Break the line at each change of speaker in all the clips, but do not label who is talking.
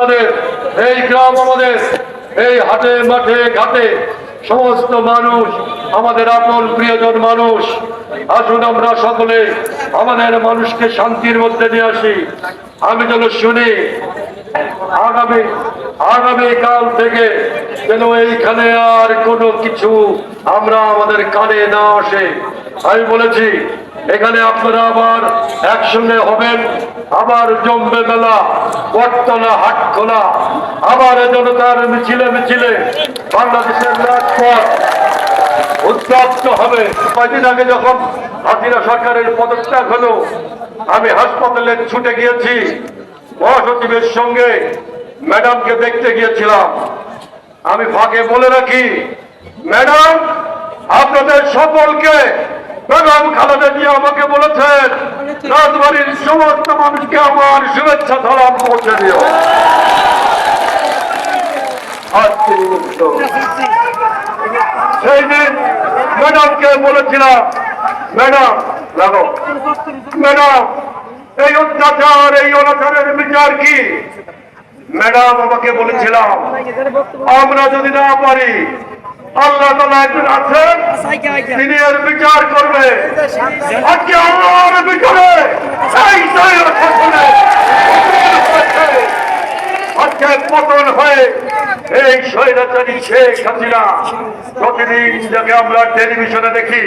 আমাদের, এই গ্রাম আমাদের, এই হাটে, মাঠে, ঘাটে সমস্ত মানুষ, আমাদের আপন প্রিয়জন মানুষ, আসুন আমরা সকলে আমাদের মানুষকে শান্তির মধ্যে নিয়ে আসি। আমি যেন শুনি, আগামী আগামী কাল থেকে যেন এইখানে আর কোনো কিছু আমরা আমাদের কানে না আসে। আমি বলেছি এখানে আপনারা আবার একসঙ্গে হবেন। আবার জমবে মেলা, বটতলা হাট খোলা আবার জনতার মিছিলে মিছিলে বাংলাদেশের রাজপথ উত্তপ্ত হবে। কয়দিন আগে যখন হাসিনা সরকারের পদত্যাগ হলো, আমি হাসপাতালে ছুটে গিয়েছি। মহাসচিবের সঙ্গে ম্যাডামকে দেখতে গিয়েছিলাম। আমি ফাঁকে বলে রাখি, ম্যাডাম, আপনাদের সকলকে বেগম খালেদা জিয়া আমাকে বলেছেন, রাজবাড়ির সমস্ত মানুষকে আমার শুভেচ্ছা সালাম পৌঁছে দিও। সেই দিন ম্যাডামকে বলেছিলাম, ম্যাডাম লাগো ম্যাডাম, এই অত্যাচার, এই অনাচারের বিচার কি ম্যাডাম আমাকে বলেছিলাম, আমরা যদি না পারি আল্লাহ তালা একজন আছেন, তিনি এর বিচার করবে। আজকে আমার বিচারে আজকে পতন হয়ে এই স্বৈরাচারী শেখ হাসিনা প্রতিদিন যাকে আমরা টেলিভিশনে দেখি,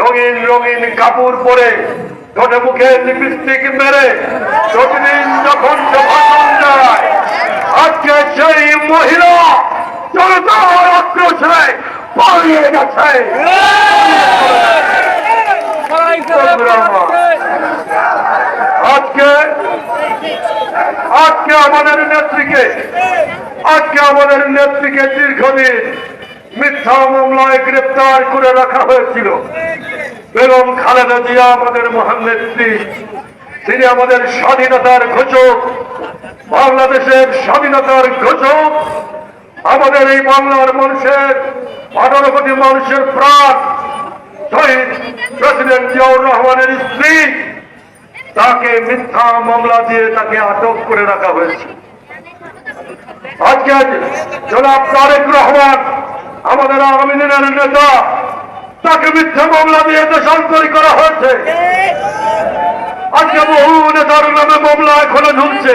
রঙিন রঙিন কাপড় পরে ঠোঁটে মুখে লিপস্টিক মেরে প্রতিদিন যখন যখন যায়, আজকে সেই মহিলা আজকে আজকে আমাদের নেত্রীকে, আজকে আমাদের নেত্রীকে দীর্ঘদিন মিথ্যা মামলায় গ্রেপ্তার করে রাখা হয়েছিল। বেগম খালেদা জিয়া আমাদের মহান নেত্রী, তিনি আমাদের স্বাধীনতার ঘোষক, বাংলাদেশের স্বাধীনতার ঘোষক। আমাদের এই বাংলার মানুষের আঠারো কোটি মানুষের প্রাণ শহীদ প্রেসিডেন্ট জিয়াউর রহমানের স্ত্রী, তাকে মিথ্যা মামলা দিয়ে তাকে আটক করে রাখা হয়েছে। আজকে জনাব তারেক রহমান, আমাদের আগামী দিনের নেতা, তাকে মিথ্যা মামলা দিয়ে দেশান্তরী করা হয়েছে। আজকে বহু নেতার নামে মামলা এখনও ঝুলছে।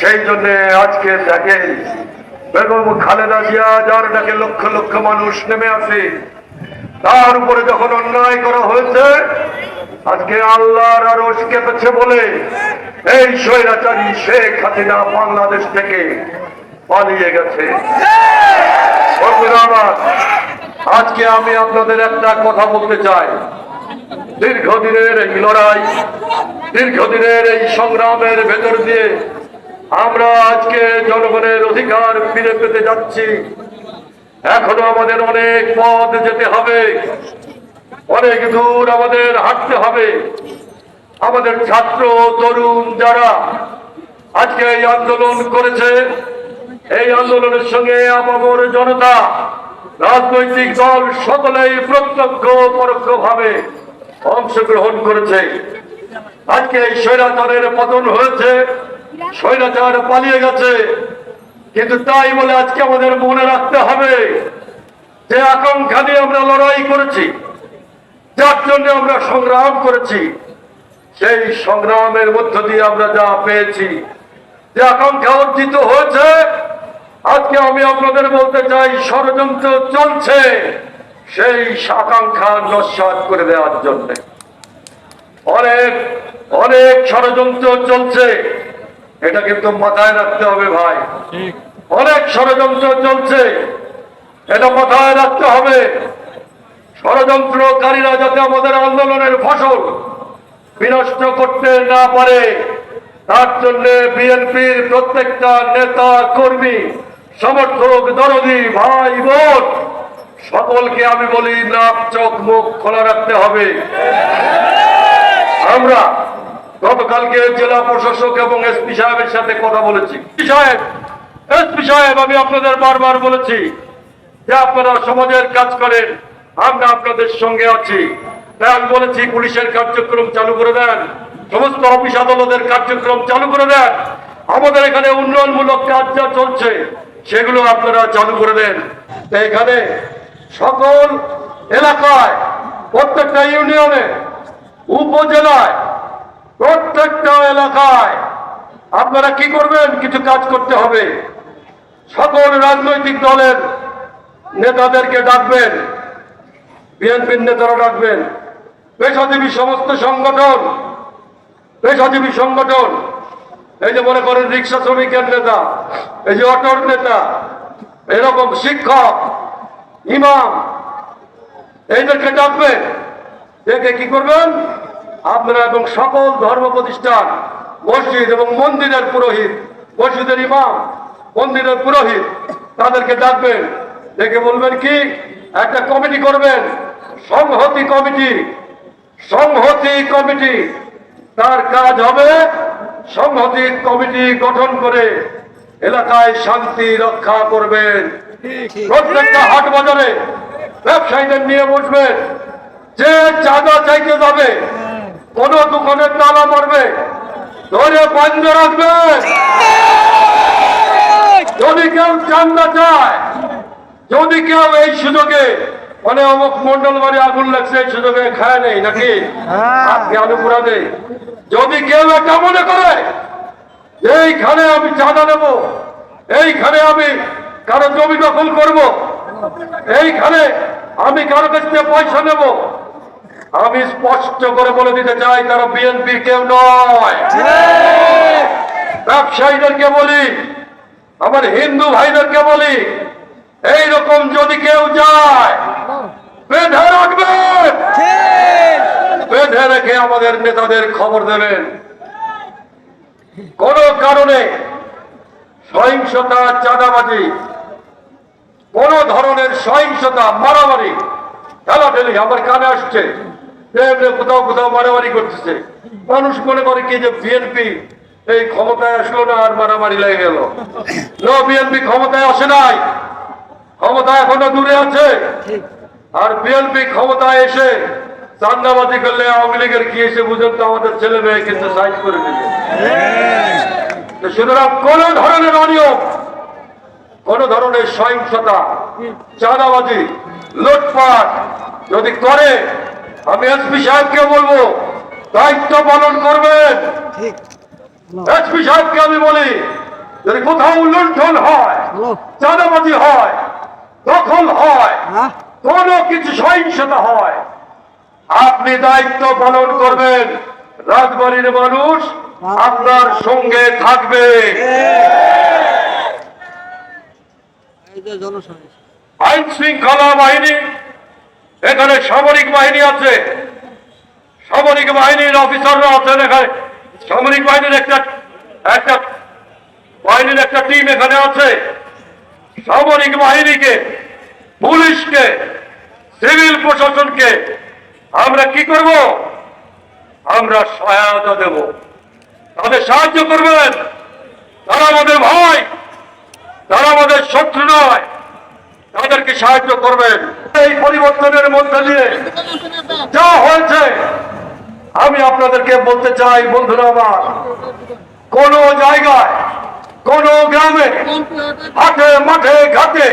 সেই জন্য আজকে দেখেন বেগম খালেদা জিয়া, যার ডাকে লক্ষ লক্ষ মানুষ নেমে আসে, তার উপরে যখন অন্যায় করা হয়েছে, আজকে আল্লাহর আরও কেঁপেছে বলে এই স্বৈরাচারী শেখ হাসিনা বাংলাদেশ থেকে পালিয়ে গেছে। আজকে আমি আপনাদের একটা কথা বলতে চাই। দীর্ঘদিনের এই লড়াই, দীর্ঘদিনের এই সংগ্রামের ভেতর দিয়ে আমরা আজকে জনগণের অধিকার ফিরে পেতে যাচ্ছি। এখনও আমাদের অনেক পথ যেতে হবে। অনেক দূর আমাদের হাঁটতে হবে। আমাদের ছাত্র, তরুণ যারা আজকে এই আন্দোলন করেছে, এই আন্দোলনের সঙ্গে আপামর জনতা, রাজনৈতিক দল সকলেই প্রত্যক্ষ পরোক্ষ ভাবে অংশগ্রহণ করেছে। আজকে এই স্বৈরাচারের পতন হয়েছে। স্বৈরাচার পালিয়ে গেছে। কিন্তু তাই বলে আজকে আমাদের মনে রাখতে হবে যে আকাঙ্ক্ষা নিয়ে আমরা লড়াই করেছি, যার জন্য আমরা সংগ্রাম করেছি। সেই সংগ্রামের মধ্য দিয়ে আমরা যা পেয়েছি, যে আকাঙ্ক্ষা অর্জিত হয়েছে, আজকে আমি আপনাদের বলতে চাই, ষড়যন্ত্র চলছে সেই আকাঙ্ক্ষা নস্বাত করে দেওয়ার জন্য। অনেক অনেক ষড়যন্ত্র চলছে। এটা কিন্তু মাথায় রাখতে হবে ভাই। অনেক ষড়যন্ত্র চলছে। এটা মাথায় রাখতে হবে। ষড়যন্ত্রকারীরা যাতে আমাদের আন্দোলনের ফসল বিনষ্ট করতে না পারে তার জন্য বিএনপির প্রত্যেকটা নেতা কর্মী সমর্থক দরদি ভাই বোন সকলকে আমি বলি নাক চোখ মুখ খোলা রাখতে হবে। আমরা গতকালকে জেলা প্রশাসক এবং এসপি সাহেবের সাথে কথা বলেছি। এসপি সাহেব আমি আপনাদের বারবার বলেছি যে আপনারা সমাজের কাজ করেন, আমরা আপনাদের সঙ্গে আছি। তাই আমি বলেছি, পুলিশের কার্যক্রম চালু করে দেন, সমস্ত অফিস আদালতের কার্যক্রম চালু করে দেন। আমাদের এখানে উন্নয়নমূলক কাজ যা চলছে, সেগুলো আপনারা চালু করে দেন। এখানে সকল এলাকায়, প্রত্যেকটা ইউনিয়নে, উপজেলায় প্রত্যেকটা এলাকায় আপনারা কি করবেন? কিছু কাজ করতে হবে। সকল রাজনৈতিক দলের নেতাদেরকে ডাকবেন। বিএনপির নেতারা ডাকবেন। পেশাজীবী সমস্ত সংগঠন, পেশাজীবী সংগঠন, এই যে মনে করেন রিক্সা শ্রমিকের নেতা, এই যে অটোর নেতা, এরকম শিক্ষক, ইমাম, এইদেরকে ডাকবেন। দেখে কি করবেন? আপনারা এবং সকল ধর্ম প্রতিষ্ঠান, মসজিদ এবং মন্দিরের পুরোহিত, মসজিদের ইমাম, মন্দিরের পুরোহিত, তাদেরকে ডাকবেন দেখে বলবেন কি, একটা কমিটি করবেন, সংহতি কমিটি সংহতি কমিটি। তার কাজ হবে সংহতি কমিটি গঠন করে এলাকায় শান্তি রক্ষা করবেন। প্রত্যেকটা হাট বাজারে ব্যবসায়ীদের নিয়ে বসবেন, যে চাঁদা চাইতে যাবে কোন দোকানের তালা মারবে। ধরে বন্ধ রাখবেন যদি কেউ চান্দা চায় যদি কেউ এই সুযোগে মানে অমুক মন্ডল বাড়ি আগুন লাগছে এই সুযোগে খায় নেই নাকি? আজকে আলুপুরা দেয় যদি কেউ এটা মনে করে এইখানে আমি চাঁদা নেব এইখানে আমি কারও জমি দখল করব এইখানে আমি কারও কাছ থেকে পয়সা নেব আমি স্পষ্ট করে বলে দিতে চাই তারা বিএনপি কেউ নয়। ব্যবসায়ীদেরকে বলি, আমার হিন্দু ভাইদেরকে বলি এই রকম যদি কেউ যায় বেঁধে রাখবেন। বেঁধে রেখে আমাদের নেতাদের খবর দেবেন। কোন কারণে সহিংসতা, চাঁদাবাজি, কোন ধরনের সহিংসতা, মারামারি ঠেলাঠেলি আমার কানে আসছে। কোথাও কোথাও মারামারি করতেছে। মানুষ মনে করে কি যে বিএনপি এই ক্ষমতায় আসলো না আর মারামারি লেগে গেল। না বিএনপি ক্ষমতায় আসে নাই। ক্ষমতা এখনও দূরে আছে। আর বিএনপি ক্ষমতায় এসে চান্দাবাজি করলে আওয়ামী লীগের কি এসে বুঝেন তো, আমাদের ছেলে মেয়ে কিন্তু সাইজ করে দিবে সুতরাং কোন ধরনের অনিয়ম কোন ধরনের সহিংসতা চাঁদাবাজি লুটপাট যদি করে আমি এসপি সাহেবকে বলব দায়িত্ব পালন করবেন। এসপি সাহেবকে আমি বলি যদি কোথাও লুণ্ঠন হয় চাঁদাবাজি হয় দখল হয় কোন কিছু সহিংসতা হয় আপনি দায়িত্ব পালন করবেন। রাজবাড়ির মানুষ আপনার সঙ্গে থাকবে। আইন শৃঙ্খলা বাহিনী, এখানে সামরিক বাহিনী আছে। সামরিক বাহিনীর অফিসাররা আছেন এখানে। সামরিক বাহিনীর একটা একটা, বাহিনীর একটা টিম এখানে আছে। সামরিক বাহিনীকে, পুলিশকে, সিভিল প্রশাসনকে আমরা কি করব? আমরা সহায়তা দেব। তাদের সাহায্য করবেন। তারা আমাদের ভাই। তারা আমাদের শত্রু নয়। তাদেরকে সাহায্য করবেন। এই পরিবর্তনের মধ্যে দিয়ে যা হয়েছে, আমি আপনাদেরকে বলতে চাই, বন্ধুরা আমার, কোন জায়গায়, কোন গ্রামে, হাটে, মাঠে, ঘাটে,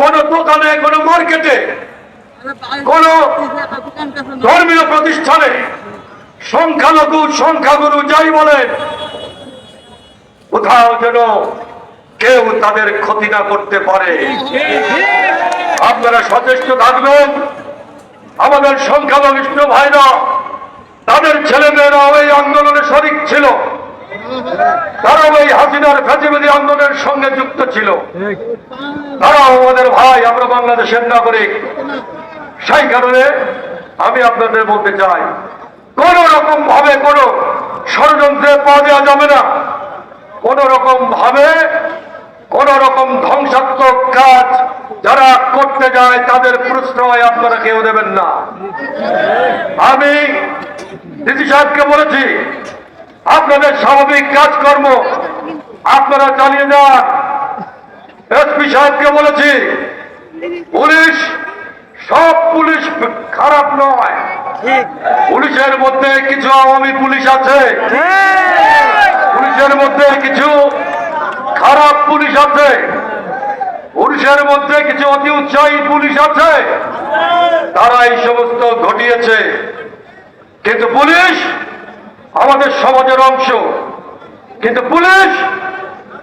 কোন দোকানে, কোন মার্কেটে, কোন ধর্মীয় প্রতিষ্ঠানে, সংখ্যালঘু, সংখ্যাগুরু যাই বলেন, কোথাও যেন কেউ তাদের ক্ষতি না করতে পারে। আপনারা সচেষ্ট থাকবেন। আমাদের সংখ্যালঘিষ্ঠ ভাইরা, তাদের ছেলেমেয়েরা ওই আন্দোলনে শরিক ছিল। তারা ওই হাসিনার ফ্যাসিবাদী আন্দোলনের সঙ্গে যুক্ত ছিল। তারা আমাদের ভাই, আমরা বাংলাদেশের নাগরিক। সেই কারণে আমি আপনাদের বলতে চাই কোন রকম ভাবে কোন ষড়যন্ত্রে পা দেওয়া যাবে না। কোন রকম ভাবে কোন রকম ধ্বংসাত্মক কাজ যারা করতে যায় তাদের প্রশ্রয় আপনারা কেউ দেবেন না। আমি দিদি সাহেবকে বলেছি আপনাদের স্বাভাবিক কাজকর্ম আপনারা চালিয়ে যান। এসপি সাহেবকে বলেছি পুলিশ সব পুলিশ খারাপ নয়। পুলিশের মধ্যে কিছু আওয়ামী পুলিশ আছে। পুলিশের মধ্যে কিছু পুলিশ আছে। পুলিশের মধ্যে কিছু অতি উৎসাহী পুলিশ আছে। তারা এই সমস্ত ঘটিয়েছে। কিন্তু পুলিশ আমাদের সমাজের অংশ। কিন্তু পুলিশ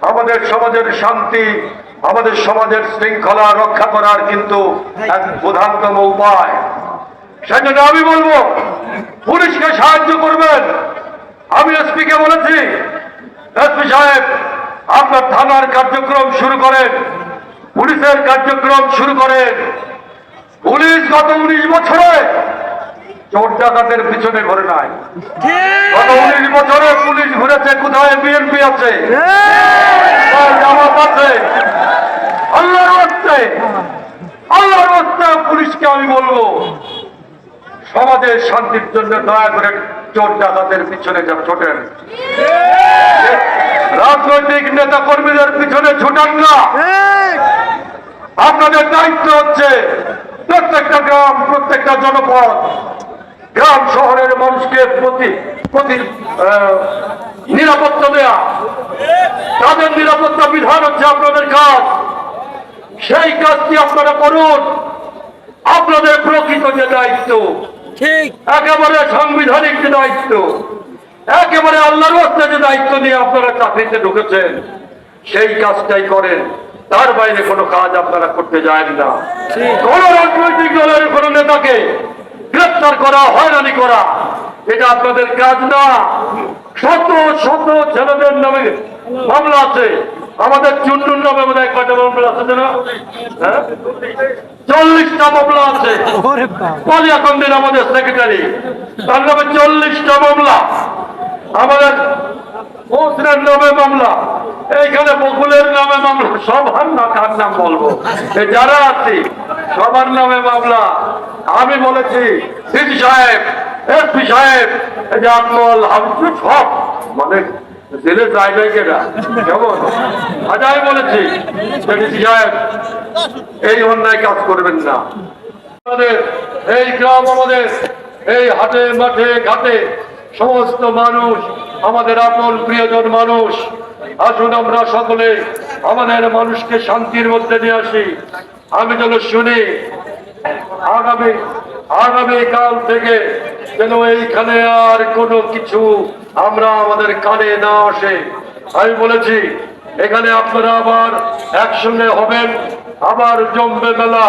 আমাদের সমাজের শান্তি, আমাদের সমাজের শৃঙ্খলা রক্ষা করার কিন্তু এক প্রধানতম উপায়। সেজন্য আমি বলব, পুলিশকে সাহায্য করবেন। আমি এসপি কে বলেছি, এসপি সাহেব আপনার থানার কার্যক্রম শুরু করেন পুলিশের কার্যক্রম শুরু করেন পুলিশ গত উনিশ বছরে চোর ডাকাতের পিছনে ঘরে নাই। গত উনিশ বছরে পুলিশ ঘুরেছে কোথায় বিএনপি আছে? জামাত আছে? আল্লাহর হস্তে আল্লাহর হস্তে পুলিশকে আমি বলব সমাজের শান্তির জন্য দয়া করে চোর ডাকাতের পিছনে যা ছোটেন। রাজনৈতিক নেতা কর্মীদের পিছনে ছুটান না। আপনাদের দায়িত্ব হচ্ছে প্রত্যেকটা গ্রাম প্রত্যেকটা জনপদ গ্রাম শহরের মানুষকে প্রতি প্রতি নিরাপত্তা দেয়া। তাদের নিরাপত্তা বিধান হচ্ছে আপনাদের কাজ। সেই কাজটি আপনারা করুন। আপনাদের প্রকৃত যে দায়িত্ব
ঠিক।
একেবারে সাংবিধানিক যে দায়িত্ব একেবারে আল্লাহর যে দায়িত্ব নিয়ে আপনারা চাকরিতে ঢুকেছেন সেই কাজটাই করেন। তার বাইরে কোনো কাজ আপনারা করতে যায় না। কোন রাজনৈতিক দলের কোন নেতাকে গ্রেপ্তার করা হয়রানি করা এটা আপনাদের কাজ না। শত শত ছেলেদের নামে মামলা আছে। আমাদের চুন্ডুর নামে বোধ হয় কয়টা মামলা আছে যেন হ্যাঁ? চল্লিশটা মামলা আছে।
ওরে
আমাদের সেক্রেটারি তার নামে চল্লিশটা মামলা। আমাদের হোসনের নামে মামলা, এইখানে বকুলের নামে মামলা, সবার না কার নাম বলব? যারা আছে, সবার নামে মামলা। আমি বলেছি সিটি সাহেব এসপি সাহেব, এই আত্মল হাবিজ সব মানে জেলে যায় নাই কেনা কেমন আজ বলেছি সিটি সাহেব, এই অন্যায় কাজ করবেন না। আমাদের এই গ্রাম, আমাদের এই হাটে, মাঠে, ঘাটে সমস্ত মানুষ, আমাদের আপন প্রিয়জন মানুষ, আসুন আমরা সকলে আমাদের মানুষকে শান্তির মধ্যে নিয়ে আসি। আমি যেন শুনি, আগামী আগামী কাল থেকে যেন এইখানে আর কোনো কিছু আমরা আমাদের কানে না আসে। আমি বলেছি, এখানে আপনারা আবার একসঙ্গে হবেন। আবার জমবে মেলা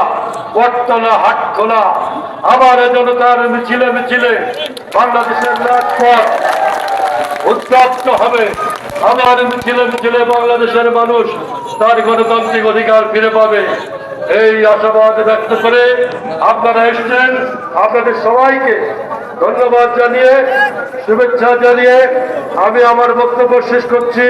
বটতলা হাট খোলা আবার জনতার মিছিলে মিছিলে বাংলাদেশের রাজপথ উত্তপ্ত হবে। আমার মিছিলে মিছিলে বাংলাদেশের মানুষ তার গণতান্ত্রিক অধিকার ফিরে পাবে। এই আশাবাদ ব্যক্ত করে আপনারা এসেছেন। আপনাদের সবাইকে ধন্যবাদ জানিয়ে, শুভেচ্ছা জানিয়ে আমি আমার বক্তব্য শেষ করছি।